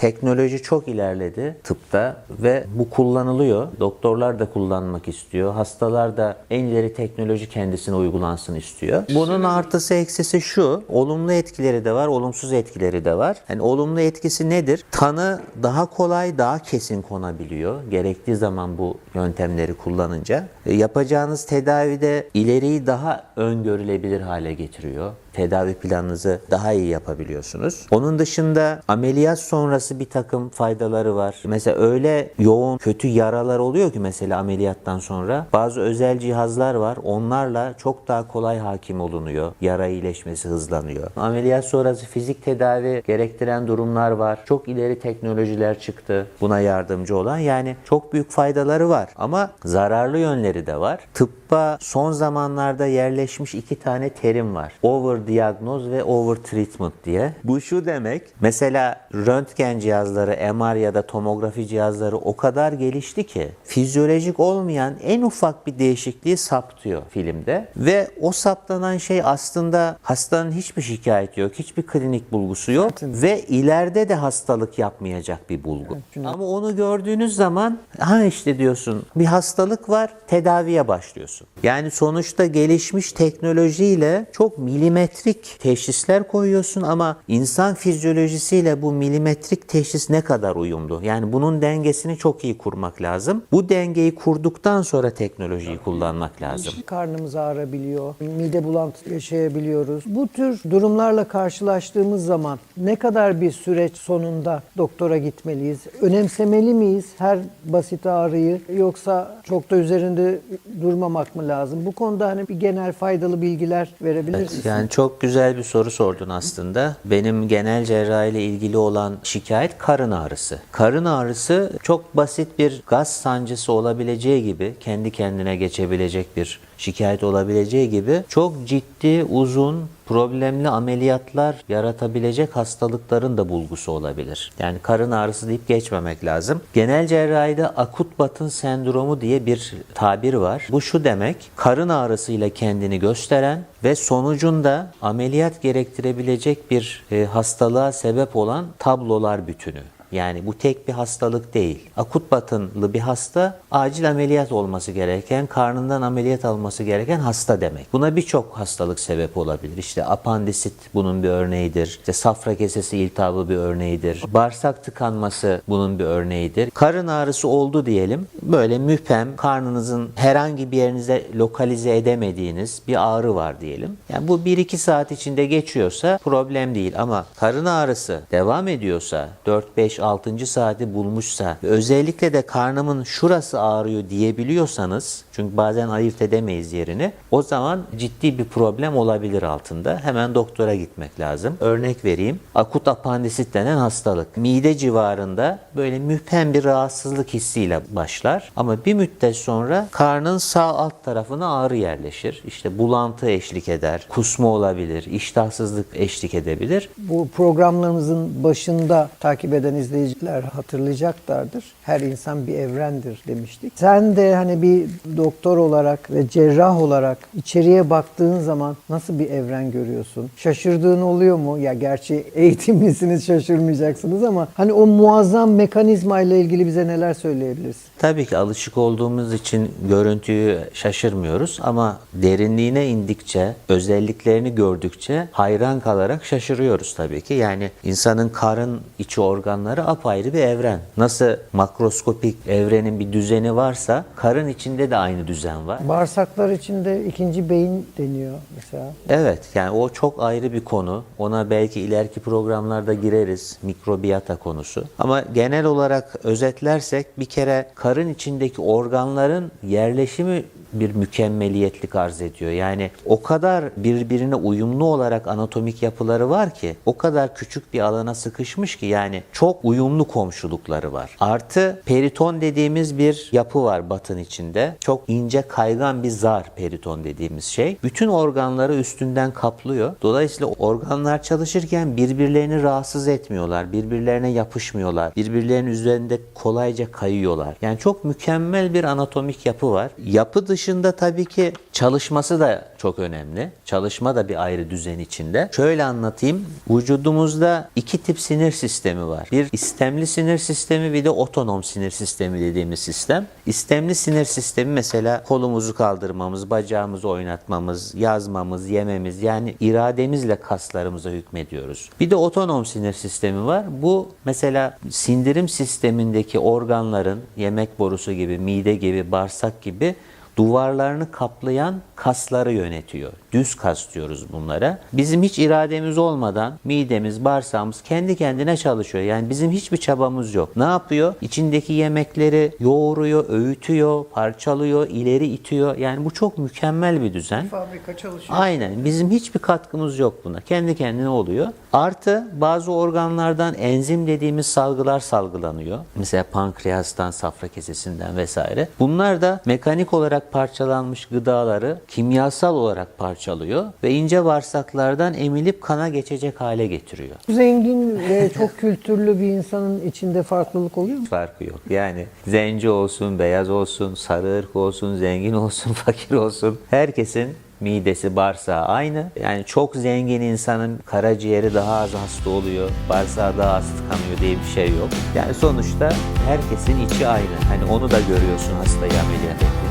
teknoloji çok ilerledi tıpta ve bu kullanılıyor. Doktorlar da kullanmak istiyor. Hastalar da en ileri teknoloji kendisine uygulansın istiyor. Bunun artısı eksisi şu. Olumlu etkileri de var, olumsuz etkileri de var. Yani olumlu etkisi nedir? Tanı daha kolay, daha kesin konabiliyor. Gerektiği zaman bu yöntemleri kullanınca. E, Yapacağınız tedavide ileriyi daha öngörülebilir hale getiriyor tedavi planınızı daha iyi yapabiliyorsunuz. Onun dışında ameliyat sonrası bir takım faydaları var. Mesela öyle yoğun kötü yaralar oluyor ki mesela ameliyattan sonra bazı özel cihazlar var. Onlarla çok daha kolay hakim olunuyor. Yara iyileşmesi hızlanıyor. Ameliyat sonrası fizik tedavi gerektiren durumlar var. Çok ileri teknolojiler çıktı buna yardımcı olan. Yani çok büyük faydaları var ama zararlı yönleri de var. Tıbba son zamanlarda yerleşmiş iki tane terim var. Over diagnoz ve over treatment diye. Bu şu demek. Mesela röntgen cihazları, MR ya da tomografi cihazları o kadar gelişti ki fizyolojik olmayan en ufak bir değişikliği saptıyor filmde ve o saptanan şey aslında hastanın hiçbir şikayeti yok, hiçbir klinik bulgusu yok ve ileride de hastalık yapmayacak bir bulgu. Ama onu gördüğünüz zaman ha işte diyorsun bir hastalık var, tedaviye başlıyorsun. Yani sonuçta gelişmiş teknolojiyle çok milimetrik teşhisler koyuyorsun ama insan fizyolojisiyle bu milimetrik teşhis ne kadar uyumlu? Yani bunun dengesini çok iyi kurmak lazım. Bu dengeyi kurduktan sonra teknolojiyi kullanmak lazım. Karnımız ağrabiliyor, mide bulantısı yaşayabiliyoruz. Bu tür durumlarla karşılaştığımız zaman ne kadar bir süreç sonunda doktora gitmeliyiz? Önemsemeli miyiz her basit ağrıyı yoksa çok da üzerinde durmamak mı lazım? Bu konuda hani bir genel faydalı bilgiler verebilir misiniz? Yani çok güzel bir soru sordun aslında. Benim genel cerrahi ile ilgili olan şikayet karın ağrısı. Karın ağrısı çok basit bir gaz sancısı olabileceği gibi kendi kendine geçebilecek bir şikayet olabileceği gibi çok ciddi, uzun, problemli ameliyatlar yaratabilecek hastalıkların da bulgusu olabilir. Yani karın ağrısı deyip geçmemek lazım. Genel cerrahide akut batın sendromu diye bir tabir var. Bu şu demek, karın ağrısıyla kendini gösteren ve sonucunda ameliyat gerektirebilecek bir e, hastalığa sebep olan tablolar bütünü. Yani bu tek bir hastalık değil. Akut batınlı bir hasta acil ameliyat olması gereken, karnından ameliyat alması gereken hasta demek. Buna birçok hastalık sebep olabilir. İşte apandisit bunun bir örneğidir. İşte safra kesesi iltihabı bir örneğidir. Bağırsak tıkanması bunun bir örneğidir. Karın ağrısı oldu diyelim. Böyle müphem, karnınızın herhangi bir yerinize lokalize edemediğiniz bir ağrı var diyelim. Yani bu 1-2 saat içinde geçiyorsa problem değil ama karın ağrısı devam ediyorsa 4-5 6. saati bulmuşsa özellikle de karnımın şurası ağrıyor diyebiliyorsanız çünkü bazen ayırt edemeyiz yerini o zaman ciddi bir problem olabilir altında. Hemen doktora gitmek lazım. Örnek vereyim. Akut apandisit denen hastalık. Mide civarında böyle müphem bir rahatsızlık hissiyle başlar ama bir müddet sonra karnın sağ alt tarafına ağrı yerleşir. İşte bulantı eşlik eder, kusma olabilir, iştahsızlık eşlik edebilir. Bu programlarımızın başında takip eden izleyiciler hatırlayacaklardır. Her insan bir evrendir demiştik. Sen de hani bir doktor olarak ve cerrah olarak içeriye baktığın zaman nasıl bir evren görüyorsun? Şaşırdığın oluyor mu? Ya gerçi eğitimlisiniz şaşırmayacaksınız ama hani o muazzam mekanizma ile ilgili bize neler söyleyebilirsin? Tabii ki alışık olduğumuz için görüntüyü şaşırmıyoruz ama derinliğine indikçe, özelliklerini gördükçe hayran kalarak şaşırıyoruz tabii ki. Yani insanın karın içi organları apayrı bir evren. Nasıl makroskopik evrenin bir düzeni varsa karın içinde de aynı düzen var. Bağırsaklar içinde ikinci beyin deniyor mesela. Evet yani o çok ayrı bir konu. Ona belki ileriki programlarda gireriz. Mikrobiyata konusu. Ama genel olarak özetlersek bir kere karın içindeki organların yerleşimi bir mükemmeliyetlik arz ediyor. Yani o kadar birbirine uyumlu olarak anatomik yapıları var ki o kadar küçük bir alana sıkışmış ki yani çok uyumlu komşulukları var. Artı periton dediğimiz bir yapı var batın içinde. Çok ince kaygan bir zar periton dediğimiz şey. Bütün organları üstünden kaplıyor. Dolayısıyla organlar çalışırken birbirlerini rahatsız etmiyorlar. Birbirlerine yapışmıyorlar. Birbirlerinin üzerinde kolayca kayıyorlar. Yani çok mükemmel bir anatomik yapı var. Yapı dışı dışında tabii ki çalışması da çok önemli. Çalışma da bir ayrı düzen içinde. Şöyle anlatayım. Vücudumuzda iki tip sinir sistemi var. Bir istemli sinir sistemi bir de otonom sinir sistemi dediğimiz sistem. İstemli sinir sistemi mesela kolumuzu kaldırmamız, bacağımızı oynatmamız, yazmamız, yememiz yani irademizle kaslarımıza hükmediyoruz. Bir de otonom sinir sistemi var. Bu mesela sindirim sistemindeki organların yemek borusu gibi, mide gibi, bağırsak gibi duvarlarını kaplayan kasları yönetiyor. Düz kas diyoruz bunlara. Bizim hiç irademiz olmadan midemiz, bağırsağımız kendi kendine çalışıyor. Yani bizim hiçbir çabamız yok. Ne yapıyor? İçindeki yemekleri yoğuruyor, öğütüyor, parçalıyor, ileri itiyor. Yani bu çok mükemmel bir düzen. Fabrika çalışıyor. Aynen. Bizim hiçbir katkımız yok buna. Kendi kendine oluyor. Artı bazı organlardan enzim dediğimiz salgılar salgılanıyor. Mesela pankreastan, safra kesesinden vesaire. Bunlar da mekanik olarak parçalanmış gıdaları kimyasal olarak parçalıyor ve ince bağırsaklardan emilip kana geçecek hale getiriyor. Zengin ve çok kültürlü bir insanın içinde farklılık oluyor mu? farkı yok. Yani zenci olsun, beyaz olsun, sarı ırk olsun, zengin olsun, fakir olsun. Herkesin midesi, bağırsağı aynı. Yani çok zengin insanın karaciğeri daha az hasta oluyor, bağırsağı daha az tıkanıyor diye bir şey yok. Yani sonuçta herkesin içi aynı. Hani onu da görüyorsun hastayı ameliyat ettiğinde.